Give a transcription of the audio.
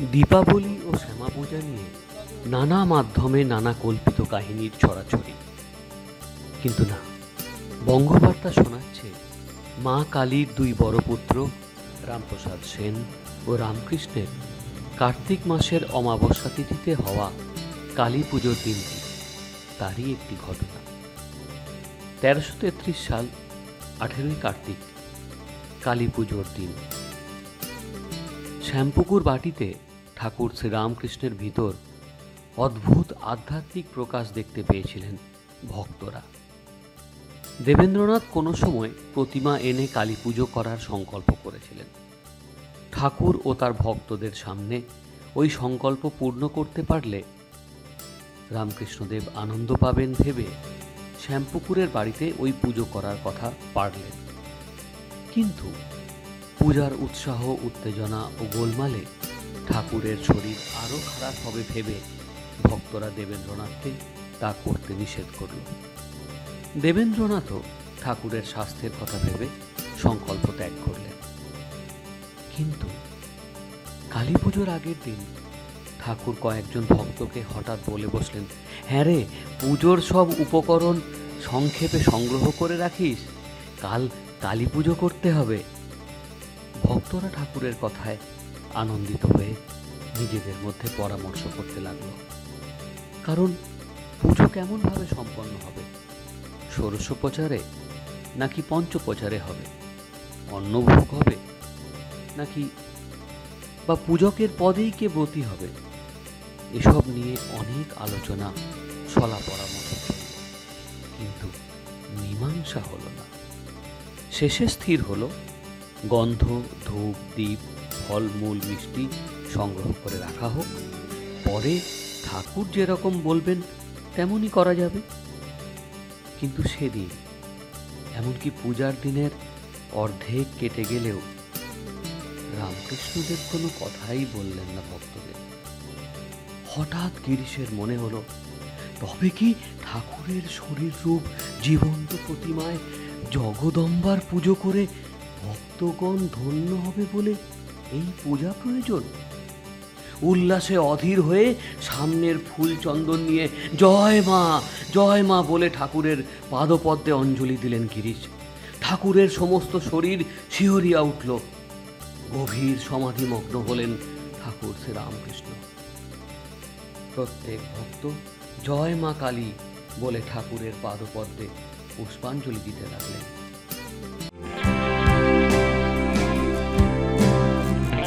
দীপাবলি ও শ্যামা পূজা নিয়ে নানা মাধ্যমে নানা কল্পিত কাহিনীর ছড়াছড়ি। কিন্তু না, বঙ্গবার্তা শোনাচ্ছে মা কালীর দুই বড় পুত্র, রামপ্রসাদ সেন ও রামকৃষ্ণের কার্তিক মাসের অমাবস্যা তিথিতে হওয়া কালী পুজোর দিনটি। তারই একটি ঘটনা। তেরোশো তেত্রিশ সাল, আঠেরোই কার্তিক, কালী পুজোর দিন। শ্যামপুকুর বাটিতে ঠাকুর শ্রীরামকৃষ্ণের ভিতর অদ্ভুত আধ্যাত্মিক প্রকাশ দেখতে পেয়েছিলেন ভক্তরা। দেবেন্দ্রনাথ কোনো সময় প্রতিমা এনে কালী পুজো করার সংকল্প করেছিলেন। ঠাকুর ও তার ভক্তদের সামনে ওই সংকল্প পূর্ণ করতে পারলে রামকৃষ্ণদেব আনন্দ পাবেন ভেবে শ্যামপুকুরের বাড়িতে ওই পুজো করার কথা পারলেন। কিন্তু পূজার উৎসাহ, উত্তেজনা ও গোলমালে ঠাকুরের শরীর আরও খারাপ হবে ভেবে ভক্তরা দেবেন্দ্রনাথকে তা করতে নিষেধ করল। দেবেন্দ্রনাথও ঠাকুরের স্বাস্থ্যের কথা ভেবে সংকল্প ত্যাগ করলেন। কিন্তু কালী পুজোর আগের দিন ঠাকুর কয়েকজন ভক্তকে হঠাৎ বলে বসলেন হ্যাঁ রে, পুজোর সব উপকরণ সংক্ষেপে সংগ্রহ করে রাখিস, কাল কালী পুজো করতে হবে। ভক্তরা ঠাকুরের কথায় আনন্দিত হয়ে নিজেদের মধ্যে পরামর্শ করতে লাগল। কারণ পুজো কেমনভাবে সম্পন্ন হবে? ষোড়শোপচারে নাকি পঞ্চপ্রচারে হবে? অন্নভোগ হবে? নাকি বা পূজকের পদেই কে ব্রতী হবে? এসব নিয়ে অনেক আলোচনা ছলা পরামর্শ। কিন্তু মীমাংসা হলো না। শেষে স্থির হলো গন্ধ, ধূপ, দ্বীপ ফলমূল মিষ্টি সংগ্রহ করে রাখা হোক। পরে ঠাকুর যেরকম বলবেন, তেমনই করা যাবে। কিন্তু সেদিন, এমনকি পূজার দিনের অর্ধেক কেটে গেলেও রামকৃষ্ণদেব কোনো কথাই বললেন না ভক্তদের। হঠাৎ গিরিশের মনে হলো, তবে কি ঠাকুরের শরীর রূপ জীবন্ত প্রতিমায় জগদম্বার পুজো করে ভক্তগণ ধন্য হবে বলে এই পূজা প্রয়োজন? উল্লাসে অধীর হয়ে সামনের ফুল চন্দন নিয়ে জয় মা জয় মা বলে ঠাকুরের পাদপদ্মে অঞ্জলি দিলেন গিরিশ। ঠাকুরের সমস্ত শরীর শিহরিয়া উঠল। গভীর সমাধিমগ্ন হলেন ঠাকুর শ্রীরামকৃষ্ণ প্রত্যেক ভক্ত জয় মা কালী বলে ঠাকুরের পাদপদ্মে পুষ্পাঞ্জলি দিতে লাগলেন।